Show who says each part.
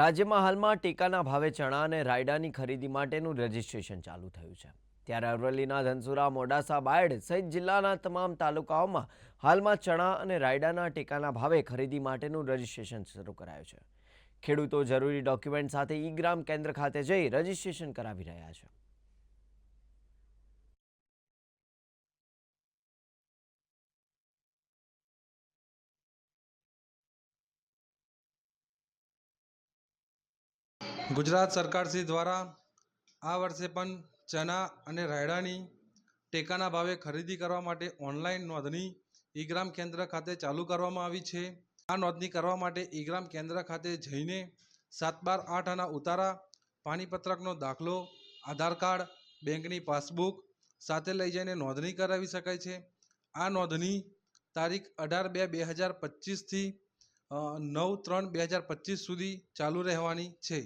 Speaker 1: રાજ્યમાં હાલમાં ટેકાના ભાવે ચણા અને રાયડાની ખરીદી માટેનું રજીસ્ટ્રેશન ચાલુ થયું છે. ત્યારે અરવલ્લીના ધનસુરા, મોડાસા, બાયડ સહિત જિલ્લાના તમામ તાલુકાઓમાં હાલમાં ચણા અને રાયડાના ટેકાના ભાવે ખરીદી માટેનું રજીસ્ટ્રેશન શરૂ કરાયું છે. ખેડૂતો જરૂરી ડોક્યુમેન્ટ સાથે ઈ ગ્રામ કેન્દ્ર ખાતે જઈ રજીસ્ટ્રેશન કરાવી રહ્યા છે.
Speaker 2: ગુજરાત સરકારશ્રી દ્વારા આ વર્ષે પણ ચણા અને રાયડાની ટેકાના ભાવે ખરીદી કરવા માટે ઓનલાઈન નોંધણી ઈગ્રામ કેન્દ્ર ખાતે ચાલુ કરવામાં આવી છે. આ નોંધણી કરવા માટે ઈગ્રામ કેન્દ્ર ખાતે જઈને સાત બાર આઠ આના ઉતારા પાણીપત્રકનો દાખલો, આધાર કાર્ડ, બેંકની પાસબુક સાથે લઈ જઈને નોંધણી કરાવી શકાય છે. આ નોંધણી તારીખ અઢાર બે બે હજાર પચીસથી નવ ત્રણ બે હજાર પચીસ સુધી ચાલુ રહેવાની છે.